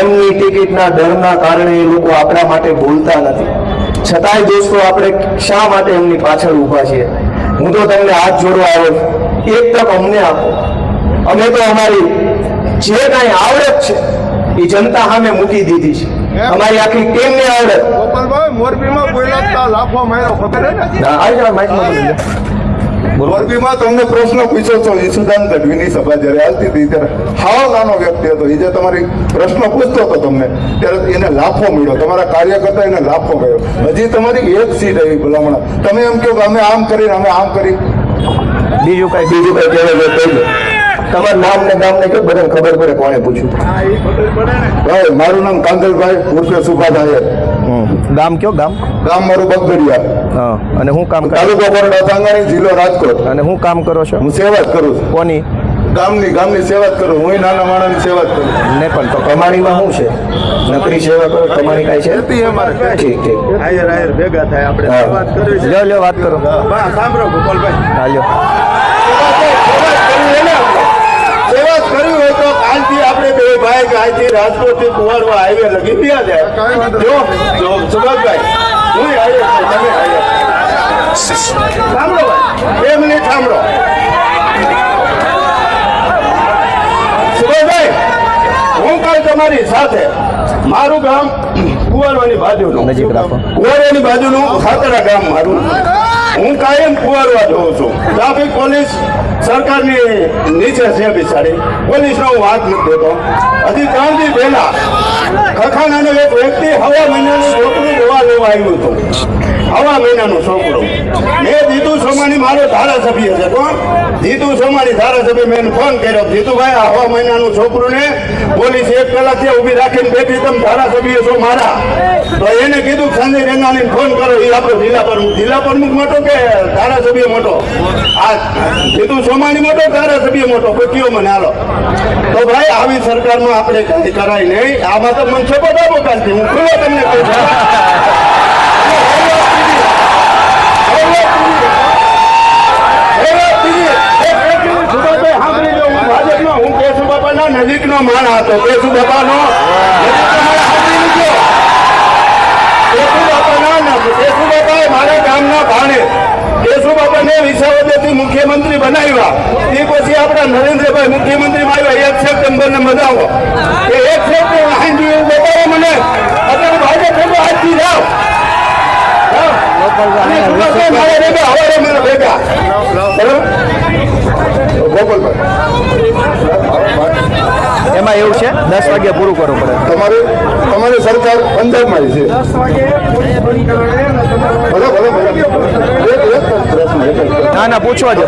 એમની ટિકિટના દરના કારણે એ લોકો આપણા માટે બોલતા નથી. છતાંય દોસ્તો આપણે શા માટે એમની પાછળ ઊભા છીએ? હું તો તમને હાથ જોડવા આવ્યો. એક તક અમને આપો. અમે તો અમારી જે કાંઈ આવડત છે એ જનતા સામે મૂકી દીધી છે. અમારી આખી ટીમની આવડત. ગોપાલભાઈ મોરબીમાં બોલ્યા લાફો માર્યો ખબર મોરબીમાં તમને પ્રશ્ન પૂછ્યો છો ઈસુદાન ગઢવીની સભા જ્યારે હાલતી હતી ત્યારે હાવ નાનો વ્યક્તિ હતો. એ જે તમારી પ્રશ્ન પૂછતો હતો તમને ત્યારે એને લાફો મળ્યો. તમારા કાર્યકર્તા એને લાફો ગયો હજી તમારી એક સીટ આવી ભલામણ તમે એમ કહો કે અમે આમ કરીને અમે આમ કરી. બીજું કઈ? બીજું કઈ કહેવાય કહી દો તમારું નામ ને ગામ ને કે બધાને ખબર પડે કોને પૂછ્યું. ભાઈ મારું નામ કાંદલભાઈ ઉર્ફે સુભાષ ગામ કયો ગામ? ગામ મારું બગદરિયા હા. અને હું કામ કરું? તાલુકો બરોડા સાંગાણી જિલ્લો રાજકોટ. અને હું કામ કરો છો? હું સેવા જ કરું છું. કોની? ગામની ગામની સેવા જ કરું હું નાના માણસની સેવા જ કરું ને પણ તો કમાણીમાં શું છે? નકરી સેવા કરો? કમાણી કાંઈ છે? ખેતી અમારે. ઠીક ઠીક. આયર આયર ભેગા થાય. આપણે વાત કરવી છે. લ્યો લ્યો વાત કરો. સાંભળો ગોપાલભાઈ. હા લ્યો. હોય તો કાલથી આપણે બે ભાઈ કાલથી રાજકોટથી કુંવારવા હાઈવે લગી ગયા જાય જો જો સુભાષભાઈ હું હાઈવે છું, તમે હાઈવે સાંભળો ભાઈ બે મિનિટ સાંભળો. સુભાષભાઈ હું કાલ તમારી સાથે મારું ગામ કુંવારવાની બાજુનું. કુંવારવાની બાજુનું ખાતરા ગામ મારું. હું કાયમ કુંવારવા જોઉં છું. ટ્રાફિક પોલીસ સરકારની નીચે છે બિચારી. પોલીસનો વાત નથી દેતો હજી ત્રણ દી પહેલા ખખાનાનો એક વ્યક્તિ હવા મહિનાનું છોકરું જોવા લેવા આવ્યું હતું. હવા મહિનાનું છોકરું. મેં જીતુ સોમાણી મારો ધારાસભ્ય છે, કોણ? જીતુ સોમાણી ધારાસભ્ય, મેં ફોન કર્યો. જીતુભાઈ, આ હવા મહિનાનું છોકરું ને પોલીસ એક કલાકથી ઊભી રાખીને બેઠી, તમે ધારાસભ્ય છો મારા. તો એને સંજય રેંગાણીને ફોન કરો આપણો જિલ્લા પ્રમુખ. જિલ્લા પ્રમુખ મોટો કે ધારાસભ્ય મોટો? આ જીતુ સોમાણી મોટો, ધારાસભ્ય મોટો? કોઈ કયો મને? હાલો. તો ભાઈ, આવી સરકારમાં આપણે કઈ કરાય નહીં. આમાં તો મને સપોર્ટ આપો કાલથી હું ખુલ્લો તમને કહું છું. નજીકનો માણ હતો. કેશુ બાપાનો કેશુ બાપાના કેશુ બાપાએ મારા ગામના ભાણે બાપાને વિસાવદરથી મુખ્યમંત્રી બનાવ્યા. તે પછી આપણા નરેન્દ્રભાઈ મુખ્યમંત્રીમાં આવ્યા એક સપ્ટેમ્બરને ને એ એક સપ્ટેમ્બર હાંજી એવું બતાવો મને. અત્યારે ભાજપ ભેગો આજથી જાઓ. જાઓ. અને સુભાષભાઈ મારા ભેગા હવારે મારા ભેગા. ગોપાલભાઈ. એમાં એવું છે? દસ વાગે પૂરું કરવું પડે. તમારે તમારી સરકાર પંજાબમાં છે. ભલે ભલે ભલે. ના ના પૂછવા દો.